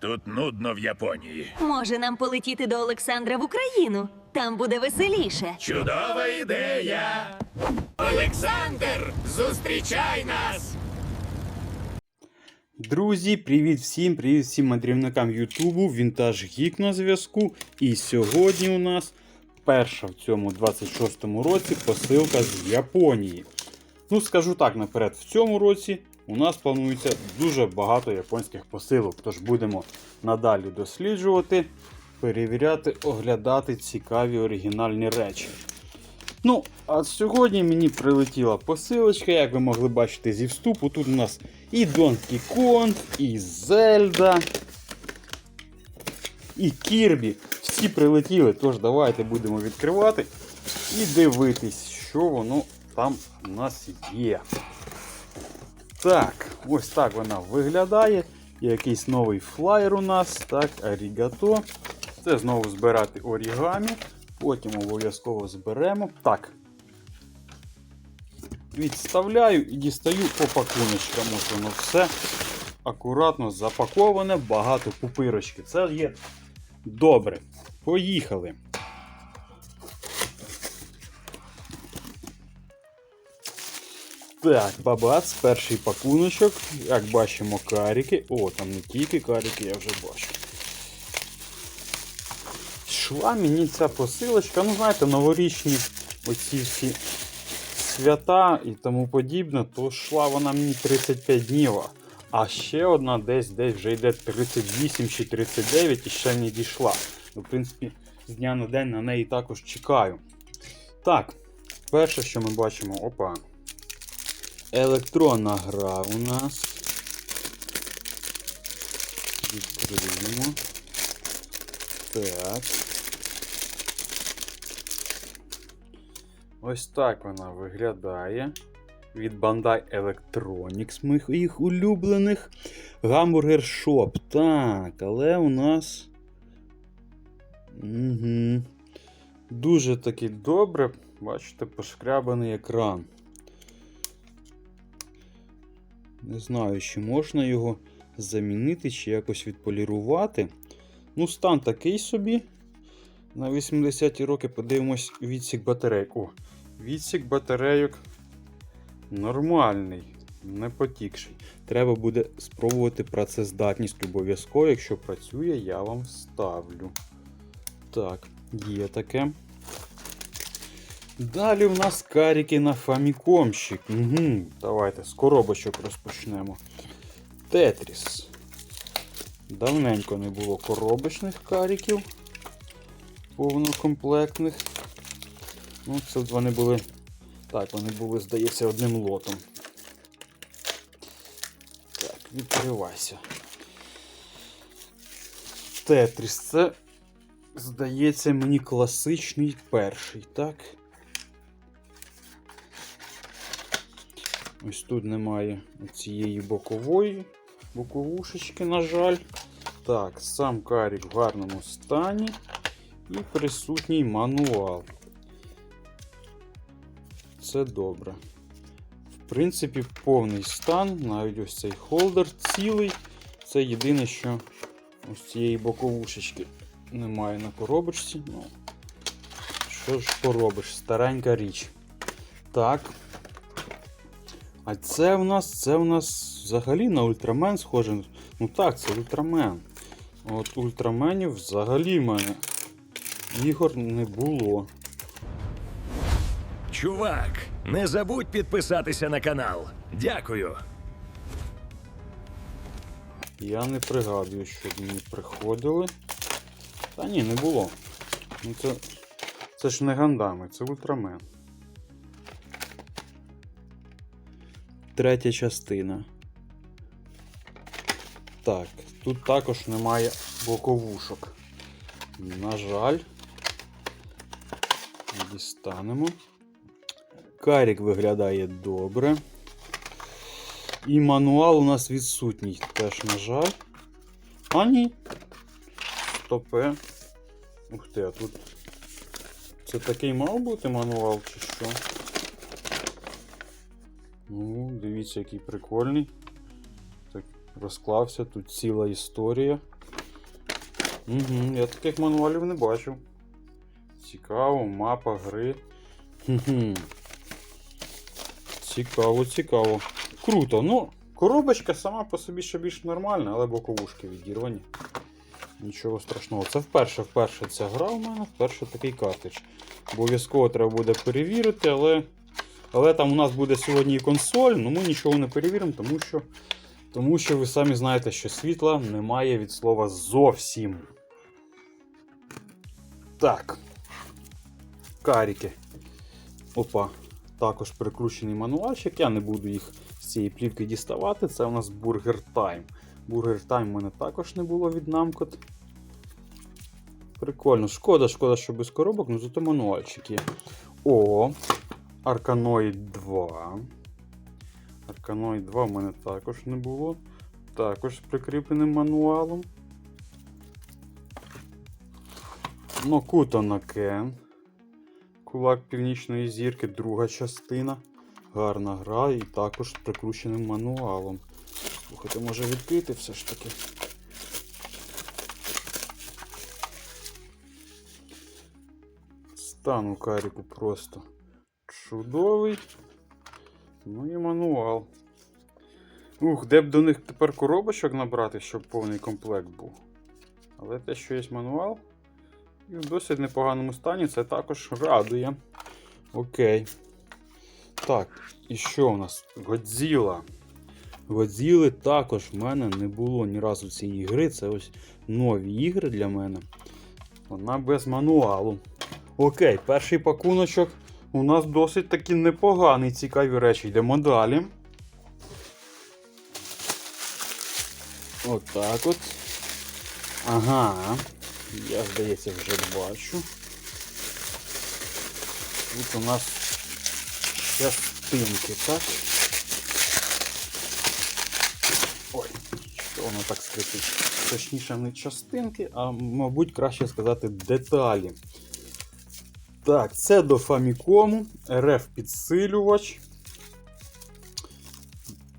Тут нудно в Японії. Може, нам полетіти до Олександра в Україну? Там буде веселіше. Чудова ідея! Олександр, зустрічай нас! Друзі, привіт всім! Привіт всім мандрівникам Ютубу, Вінтаж Гік на зв'язку. І сьогодні у нас перша в цьому 26-му році посилка з Японії. Ну, скажу так наперед, в цьому році у нас планується дуже багато японських посилок, тож будемо надалі досліджувати, перевіряти, оглядати цікаві оригінальні речі. Ну, а сьогодні мені прилетіла посилочка, як ви могли бачити зі вступу. Тут у нас і Donkey Kong, і Зельда, і Кірбі. Всі прилетіли, тож давайте будемо відкривати і дивитись, що воно там у нас є. Так, ось так вона виглядає. Якийсь новий флаєр у нас. Так, арігато. Це знову збирати орігамі. Потім обов'язково зберемо. Так. Відставляю і дістаю по пакуночкам. Ось воно все акуратно запаковане, багато пупирочки. Це є добре. Поїхали. Так, бабац, перший пакуночок. Як бачимо, каріки. О, там не тільки каріки, я вже бачу. Шла мені ця посилочка, ну знаєте, новорічні оці всі свята і тому подібне, то йшла вона мені 35 днів. А ще одна десь десь вже йде 38 чи 39 і ще не дійшла. Ну, В принципі, з дня на день на неї також чекаю. Так, перше, що ми бачимо, опа. Електронна гра у нас. Відкриємо. Так. Ось так вона виглядає. Від Bandai Electronics моїх їх улюблених. Гамбургер Shop. Так, але у нас. Угу. Дуже таки добре. Бачите, пошкрябаний екран. Не знаю, чи можна його замінити, чи якось відполірувати. Ну, стан такий собі. На 80-ті роки подивимось відсік батарейок. О, відсік батарейок нормальний, не потікший. Треба буде спробувати працездатність обов'язково. Якщо працює, я вам вставлю. Так, є таке. Далі у нас каріки на фамікомщик. Угу, Давайте з коробочок розпочнемо. Тетріс. Давненько не було коробочних каріків повнокомплектних. Ну, це вони були. Так, вони були, здається, одним лотом. Так, відкривайся. Тетріс, це, здається, мені класичний перший, так? Ось тут немає цієї бокової боковушечки, на жаль. Так, сам карік в гарному стані і присутній мануал. Це добре. В принципі, повний стан, навіть ось цей холдер цілий. Це єдине, що ось цієї боковушечки немає на коробочці. Ну, що ж поробиш, старенька річ. Так. А це в нас це в нас взагалі на ультрамен схоже. Ну так, це ультрамен. От ультраменів взагалі в мене ігор не було. Чувак, не забудь підписатися на канал. Дякую. Я не пригадую, що мені приходили. Та ні, не було. Ну це, це ж не гандами, це ультрамен. Третя частина. Так, тут також немає боковушок. На жаль. Дістанемо. Карік виглядає добре. І мануал у нас відсутній теж, на жаль. А ні. Стопе. Ух ти, а тут. Це такий мав бути мануал, чи що? Ну, дивіться, який прикольний. Так, розклався, тут ціла історія. Угу, я таких мануалів не бачив. Цікаво, мапа гри. Цікаво, цікаво. Круто. Ну, коробочка сама по собі ще більш нормальна, але боковушки відірвані. Нічого страшного. Це вперше, вперше ця гра у мене, вперше такий картridж. Обов'язково треба буде перевірити, але. Але там у нас буде сьогодні і консоль, ну ми нічого не перевіримо, тому що. Тому що ви самі знаєте, що світла немає від слова зовсім. Так. Каріки. Опа. Також прикручений мануальчик. Я не буду їх з цієї плівки діставати. Це у нас Burger Time. Burger Time у мене також не було від Namcot. Прикольно. Шкода, шкода, що без коробок, ну зато мануальчик є. О, Arkanoid 2. Arkanoid 2 в мене також не було. Також з прикріпленим мануалом. Нокуто Накен. Кулак Північної зірки, друга частина. Гарна гра і також з прикрученим мануалом. Слухайте, може відкрити все ж таки. Стан у каріку просто чудовий. Ну і мануал. Ух, де б до них тепер коробочок набрати, щоб повний комплект був. Але те, що є мануал, і в досить непоганому стані, це також радує. Окей. Так, і що у нас? Годзіла. Годзіли також в мене не було ні разу цієї гри. Це ось нові ігри для мене. Вона без мануалу. Окей, перший пакуночок у нас досить таки непоганий, цікаві речі. Йдемо далі. Отак от. Ага. Я, здається, вже бачу. Тут у нас частинки, так? Ой, що воно так скрипить? Точніше, не частинки, а, мабуть, краще сказати, деталі. Так, це до Famicom, RF підсилювач.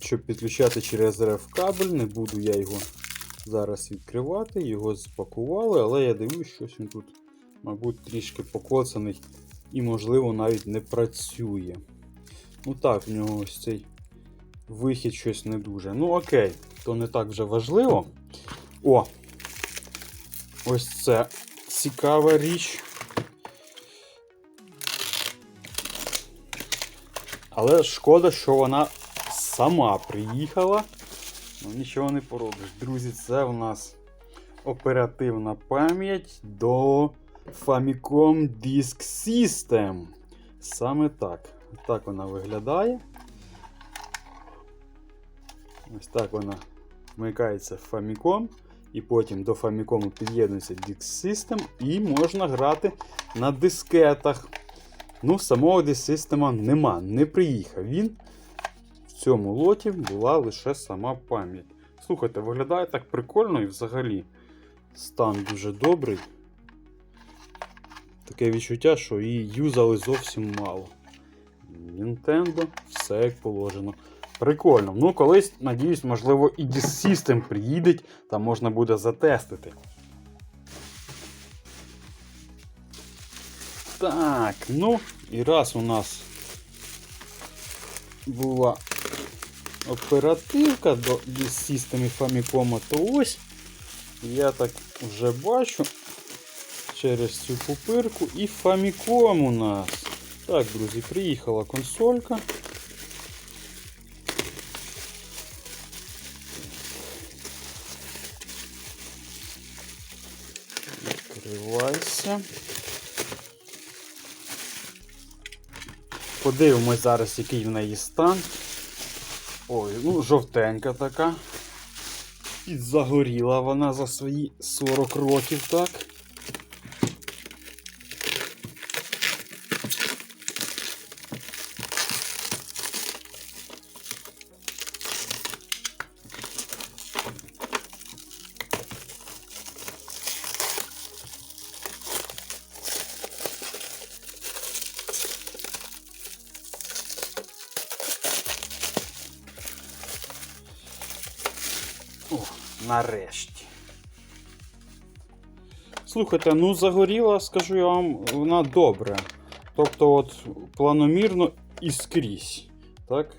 Щоб підключати через RF кабель, не буду я його зараз відкривати, його спакували, але я дивлюсь, щось він тут, мабуть, трішки покоцаний і, можливо, навіть не працює. Ну так, в нього ось цей вихід щось не дуже. Ну, окей, то не так вже важливо. О! Ось це цікава річ. Але шкода, що вона сама приїхала. Ну, нічого не поробиш. Друзі, це в нас оперативна пам'ять до Famicom Disk System. Саме так. Так вона виглядає. Ось так вона вмикається в Famicom. І потім до Famicom під'єднується Disk System і можна грати на дискетах. Ну, самого диск-система нема, не приїхав він. В цьому лоті була лише сама пам'ять. Слухайте, виглядає так прикольно і взагалі стан дуже добрий. Таке відчуття, що її юзали зовсім мало. Nintendo, все як положено. Прикольно. Ну, колись, надіюсь, можливо, і Disk System приїде, там можна буде затестити. Так, ну, і раз у нас була оперативка до системи Famicom, то ось я так вже бачу через цю пупирку і Famicom у нас. Так, друзі, приїхала консолька. Відкривайся. Подивимось зараз, який в неї стан. Ой, ну, жовтенька така. Підзагоріла вона за свої 40 років, так. Нарешті. Слухайте, ну загоріла, скажу я вам, вона добре. Тобто, от планомірно і скрізь. Так?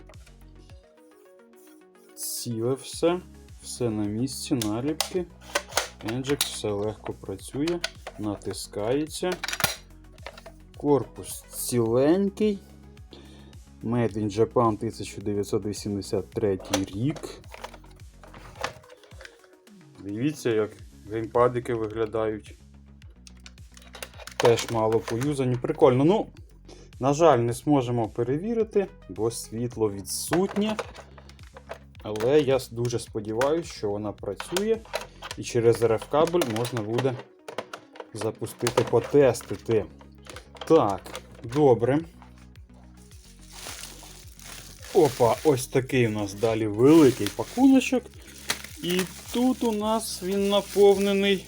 Ціле все, все на місці, наліпки. Енджекс все легко працює, натискається. Корпус ціленький. Made in Japan 1983 рік. Дивіться, як геймпадики виглядають. Теж мало поюзані. Прикольно. Ну, на жаль, не зможемо перевірити, бо світло відсутнє. Але я дуже сподіваюся, що вона працює. І через RF кабель можна буде запустити, потестити. Так, добре. Опа, ось такий у нас далі великий пакуночок. І тут у нас він наповнений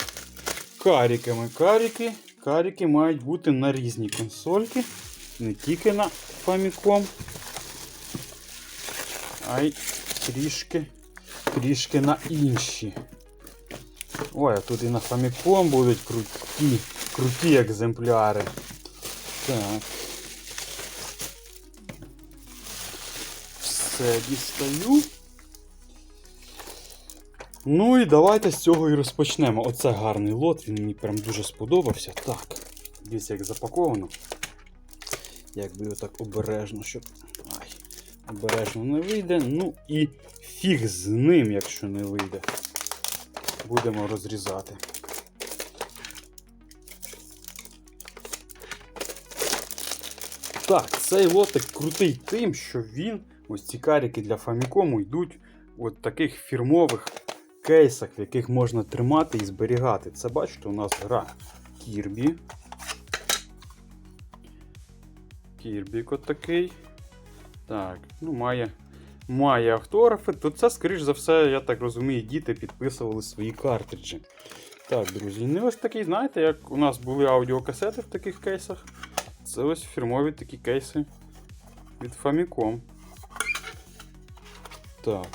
каріками. Каріки, каріки мають бути на різні консольки, не тільки на Famicom, а й трішки, трішки на інші. Ой, а тут і на Famicom будуть круті, круті екземпляри. Так. Все дістаю. Ну і давайте з цього і розпочнемо. Оце гарний лот, він мені прям дуже сподобався. Так, дивіться, як запаковано. Як би так обережно, щоб. Ай, обережно не вийде. Ну і фіг з ним, якщо не вийде. Будемо розрізати. Так, цей лотик крутий тим, що він, ось ці каріки для Famicom йдуть от таких фірмових кейсах, в яких можна тримати і зберігати. Це бачите, у нас гра Kirby. Kirby от такий. Так, ну має, має автографи. То це, скоріш за все, я так розумію, діти підписували свої картриджі. Так, друзі, не ось такий, знаєте, як у нас були аудіокасети в таких кейсах. Це ось фірмові такі кейси від Famicom. Так.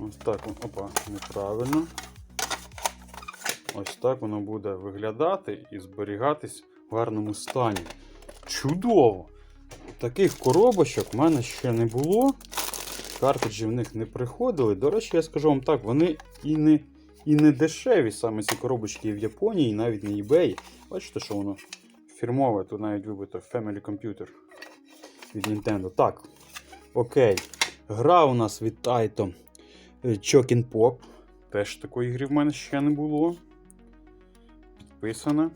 Ось так. Опа, неправильно. Ось так воно буде виглядати і зберігатись в гарному стані. Чудово! Таких коробочок в мене ще не було. Картриджі в них не приходили. До речі, я скажу вам так, вони і не, і не дешеві саме ці коробочки в Японії, і навіть на eBay. Бачите, що воно фірмове, тут навіть вибито Family Computer від Nintendo. Так. Окей. Гра у нас від Taito Chokin Pop. Теж такої гри в мене ще не було. Підписана.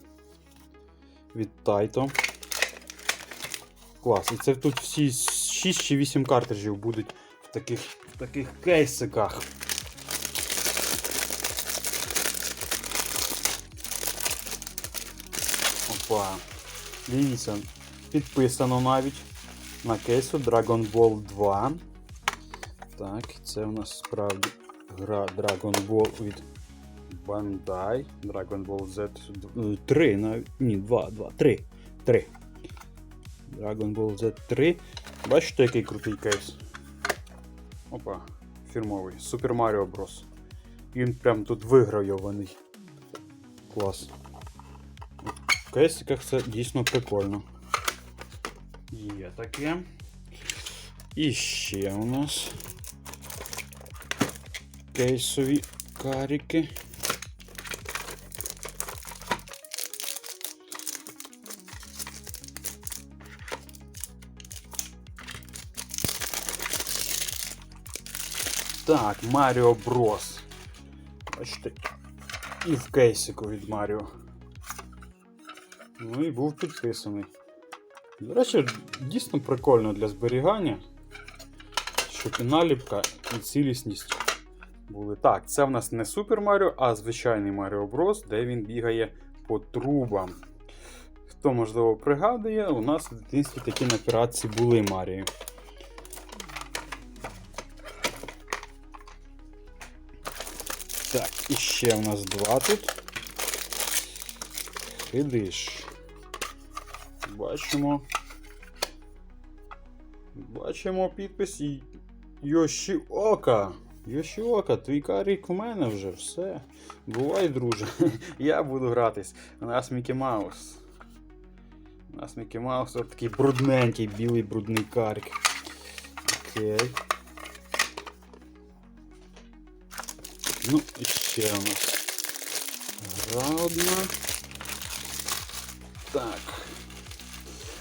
Від Taito. Клас. І це тут всі 6 чи 8 картриджів будуть в таких, в таких кейсиках. Опа. Дивіться, підписано навіть на кейсу Dragon Ball 2. Так, це у нас справді гра Dragon Ball від Bandai. Dragon Ball Z 3, навіть. Ні, 2, 2, 3. 3. Dragon Ball Z 3. Бачите, який крутий кейс? Опа, фірмовий. Super Mario Bros. Він прям тут вигравйований. Клас. В кейсиках це дійсно прикольно. Є таке. І ще у нас кейсові каріки. Так, Mario Bros. Бачите, і в кейсику від Маріо. Ну і був підписаний. До речі, дійсно прикольно для зберігання, щоб і наліпка, і цілісність були. Так, це в нас не Супер Маріо, а звичайний Маріо Брос, де він бігає по трубам. Хто, можливо, пригадує, у нас в дитинстві такі на були Маріо. Так, і ще у нас два тут. Хидиш. Бачимо. Бачимо підпис Йоші Ока. Йошока, твій карік у мене вже все. Бувай, друже. Я буду гратись. У нас Мікі Маус. У нас Мікі Маус от такий брудненький, білий брудний карік. Окей. Ну, і ще у нас. Гра одна. Так.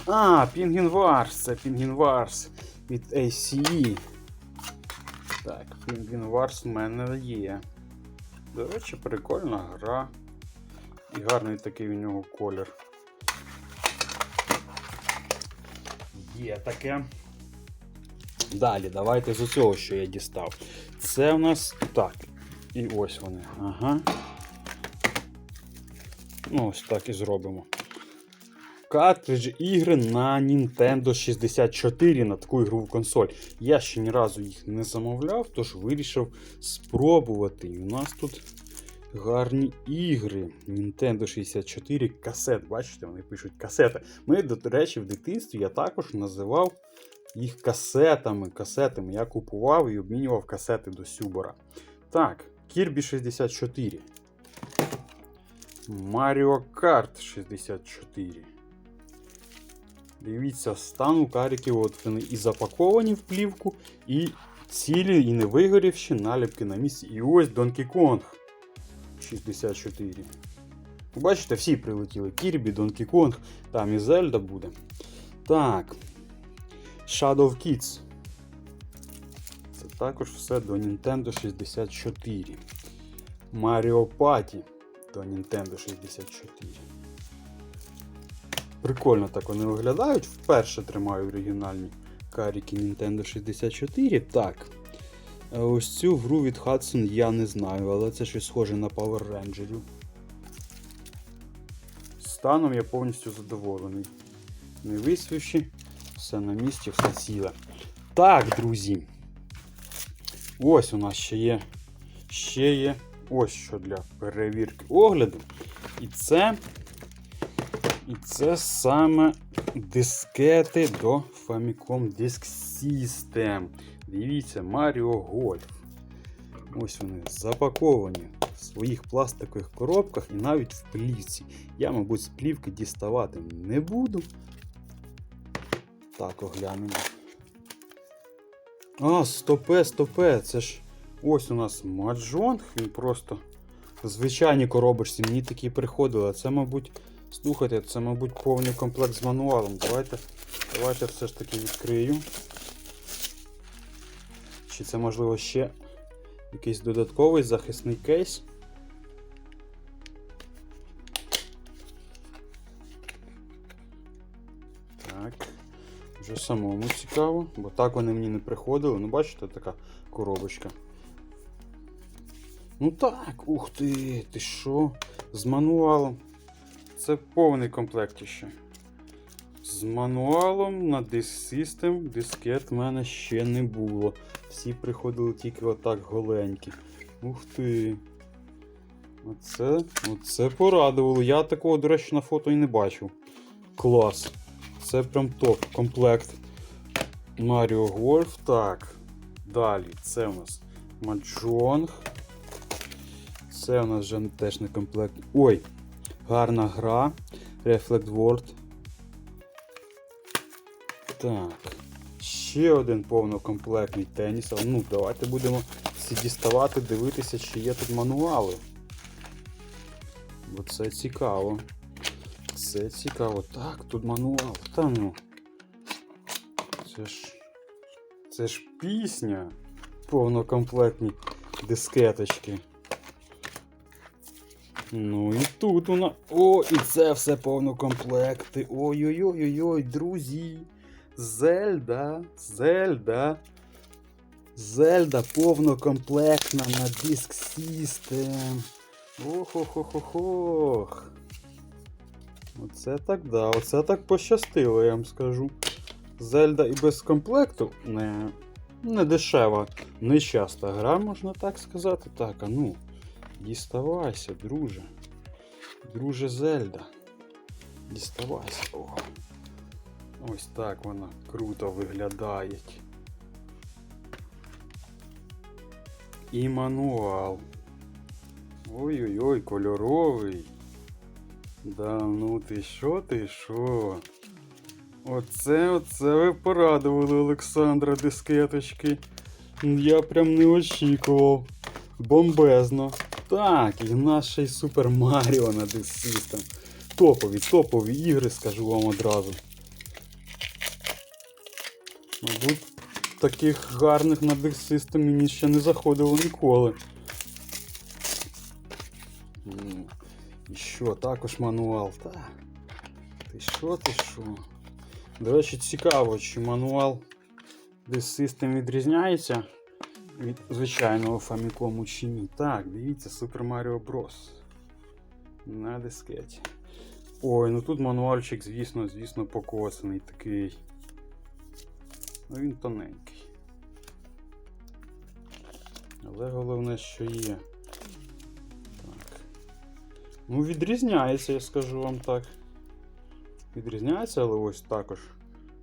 А, Penguin Wars. Це Penguin Wars від ACE. Так, Penguin Wars в мене є. До речі, прикольна гра. І гарний такий у нього колір. Є таке. Далі, давайте з усього, що я дістав. Це у нас так. І ось вони. Ага. Ну, ось так і зробимо. Картриджі ігри на Nintendo 64 на таку ігрову консоль. Я ще ні разу їх не замовляв, тож вирішив спробувати. І у нас тут гарні ігри. Nintendo 64 касет. Бачите, вони пишуть касети. Ми, до речі, в дитинстві я також називав їх касетами. касетами. Я купував і обмінював касети до Сюбора. Так, Kirby 64. Mario Kart 64. Дивіться, стан у кариків, от вони і запаковані в плівку, і цілі, і не вигорівші наліпки на місці. І ось Donkey Kong 64. Ви Бачите, всі прилетіли. Кірбі, Donkey Kong, там і Зельда буде. Так. Shadow Kids. Це також все до Nintendo 64. Mario Party до Nintendo 64. Прикольно так вони виглядають. Вперше тримаю оригінальні каріки Nintendo 64. Так. Ось цю гру від Hudson я не знаю, але це щось схоже на Power Rangers. Станом я повністю задоволений. Не висвівши, все на місці, все ціле. Так, друзі. Ось у нас ще є. Ще є ось що для перевірки огляду. І це. І це саме дискети до Famicom Disk System. Дивіться, Mario Golf. Ось вони запаковані в своїх пластикових коробках і навіть в плівці. Я, мабуть, з плівки діставати не буду. Так, оглянемо. А, стопе, стопе, це ж ось у нас маджонг, він просто в звичайній коробочці. Мені такі приходили. а Це, мабуть, слухайте, це, мабуть, повний комплект з мануалом. Давайте, давайте все ж таки відкрию. Чи це можливо ще якийсь додатковий захисний кейс? Так. Вже самому цікаво, бо так вони мені не приходили. Ну, бачите, така коробочка. Ну так, ух ти, ти що? З мануалом. Це повний комплект ще. З мануалом на Disk System дискет в мене ще не було. Всі приходили тільки отак голенькі. Ух ти. Оце, оце порадувало. Я такого, до речі, на фото і не бачив. Клас. Це прям топ. Комплект. Mario Golf. Так. Далі. Це у нас Маджонг. Це у нас вже теж не комплект. Ой! Гарна гра. Reflect World. Так. Ще один повнокомплектний теніс. Ну, давайте будемо всі діставати, дивитися, чи є тут мануали. Бо це цікаво. Це цікаво. Так, тут мануал. Та ну. Це ж. Це ж пісня. Повнокомплектні дискеточки. Ну і тут нас. О, і це все повнокомплекти. Ой-ой-ой-ой, друзі. Зельда, Зельда. Зельда повнокомплектна на Disk System. Ох-ох-ох-ох. Оце так да, оце так пощастило, я вам скажу. Зельда і без комплекту не, не дешева, нечаста гра, можна так сказати. Так, а ну. Діставайся, друже. Друже Зельда. Діставайся. О. Ось так вона круто виглядає. і мануал. Ой-ой-ой, кольоровий. Да ну ти що, ти що? Оце, оце ви порадували Олександра дискеточки. Я прям не очікував. Бомбезно. Так, і наш Супер Маріо на Disk System. Топові, топові ігри, скажу вам одразу. Мабуть, таких гарних на Disk System мені ще не заходило ніколи. І що, також мануал, та. Ти що, ти що? До речі, цікаво, чи мануал Disk System відрізняється від звичайного Famicom чи ні. Так, дивіться, Super Mario Bros. На дискеті. Ой, ну тут мануальчик, звісно, звісно, покосаний такий. Ну він тоненький. Але головне, що є. Так. Ну, відрізняється, я скажу вам так. Відрізняється, але ось також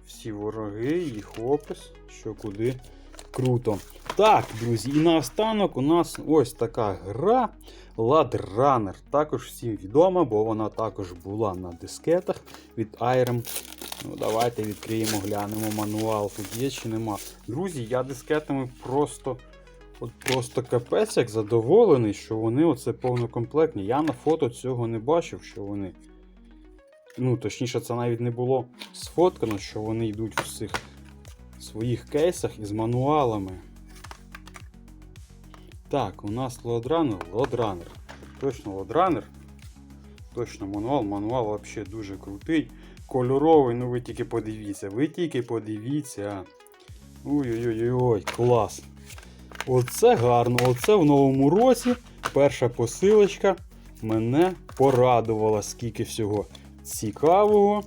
всі вороги, їх опис, що куди круто. Так, друзі, і наостанок у нас ось така гра Lad Runner. Також всім відома, бо вона також була на дискетах від Irem. Ну, давайте відкриємо, глянемо мануал. Тут є чи нема. Друзі, я дискетами просто. От просто капець як задоволений, що вони оце повнокомплектні. Я на фото цього не бачив, що вони. Ну, точніше, це навіть не було сфоткано, що вони йдуть в цих своїх кейсах із мануалами. Так, у нас лодранер, лодранер. Точно лодранер. Точно мануал. Мануал взагалі дуже крутий. Кольоровий, ну ви тільки подивіться, ви тільки подивіться. Ой-ой-ой, клас. Оце гарно. Оце в новому році перша посилочка мене порадувала, скільки всього цікавого,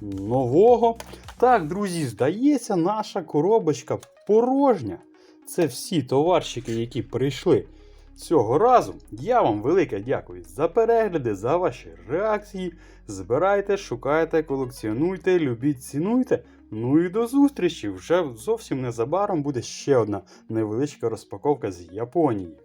нового. Так, друзі, здається, наша коробочка порожня. Це всі товарщики, які прийшли цього разу. Я вам велике дякую за перегляди, за ваші реакції. Збирайте, шукайте, колекціонуйте, любіть, цінуйте. Ну і до зустрічі! Вже зовсім незабаром буде ще одна невеличка розпаковка з Японії.